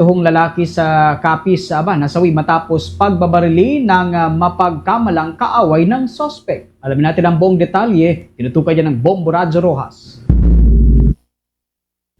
Tuhong lalaki sa Capiz, aba, nasawi matapos pagbabarili ng ah, mapagkamalang kaaway ng sospek. Alamin natin ang buong detalye, tinutukan niya ng Bombo Radyo Rojas.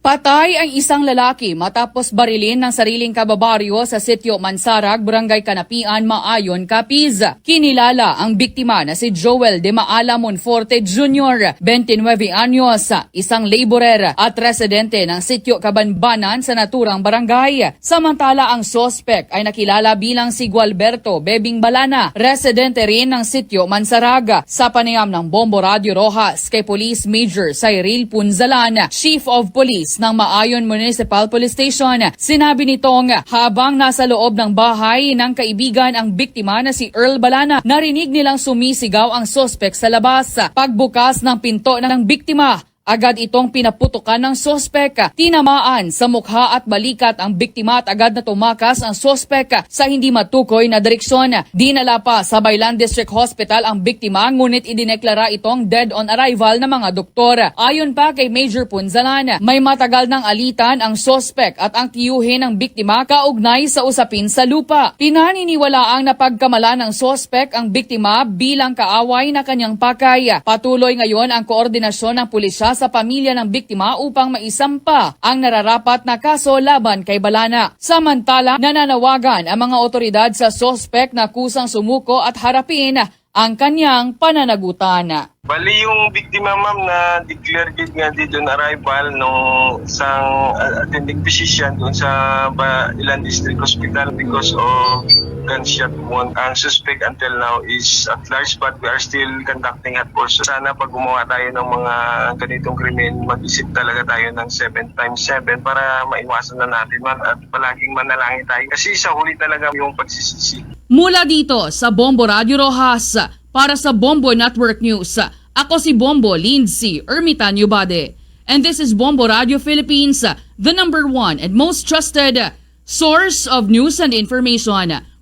Patay ang isang lalaki matapos barilin ng sariling kababaryo sa sitio Mansarag, Barangay Kanapian, Maayon, Capiz. Kinilala ang biktima na si Joel de Maala Monforte Jr., 29 anyos, isang laborer at residente ng sitio Kabanbanan sa naturang barangay. Samantala ang sospek ay nakilala bilang si Gualberto Bebing Balana, residente rin ng sitio Mansarag. Sa panayam ng Bombo Radio Rojas kay Police Major Cyril Punzalan, Chief of Police ng Maayon Municipal Police Station. Sinabi nitong habang nasa loob ng bahay ng kaibigan ang biktima na si Earl Balana, narinig nilang sumisigaw ang sospek sa labas. Pagbukas ng pinto ng biktima, Agad itong pinaputukan ng sospek. Tinamaan sa mukha at balikat ang biktima at agad na tumakas ang sospek sa hindi matukoy na direksyon. Dinala pa sa Baylan District Hospital ang biktima ngunit idineklara itong dead on arrival ng mga doktor. Ayon pa kay Major Punzalan, may matagal ng alitan ang sospek at ang tiyuhin ng biktima kaugnay sa usapin sa lupa. Pinaniniwala ang napagkamala ng sospek ang biktima bilang kaaway na kanyang pakay. Patuloy ngayon ang koordinasyon ng pulisya sa pamilya ng biktima upang maisampa ang nararapat na kaso laban kay Balana. Samantala, nananawagan ang mga otoridad sa sospek na kusang sumuko at harapin ang kanyang pananagutan. Bali yung biktima ma'am na declare gid nga dito on arrival nung isang uh, attending physician doon sa ba, Ilan District Hospital because of gunshot wound. Ang suspect until now is at large but we are still conducting at pursuit. Sana pag gumawa tayo ng mga ganitong krimen, mag-isip talaga tayo ng 7 times 7 para maiwasan na natin man at palaging manalangin tayo. Kasi sa huli talaga yung pagsisisi. Mula dito sa Bombo Radio Rojas, para sa Bombo Network News, ako si Bombo Lindsay Ermitanyo Bade. And this is Bombo Radio Philippines, the number one and most trusted source of news and information.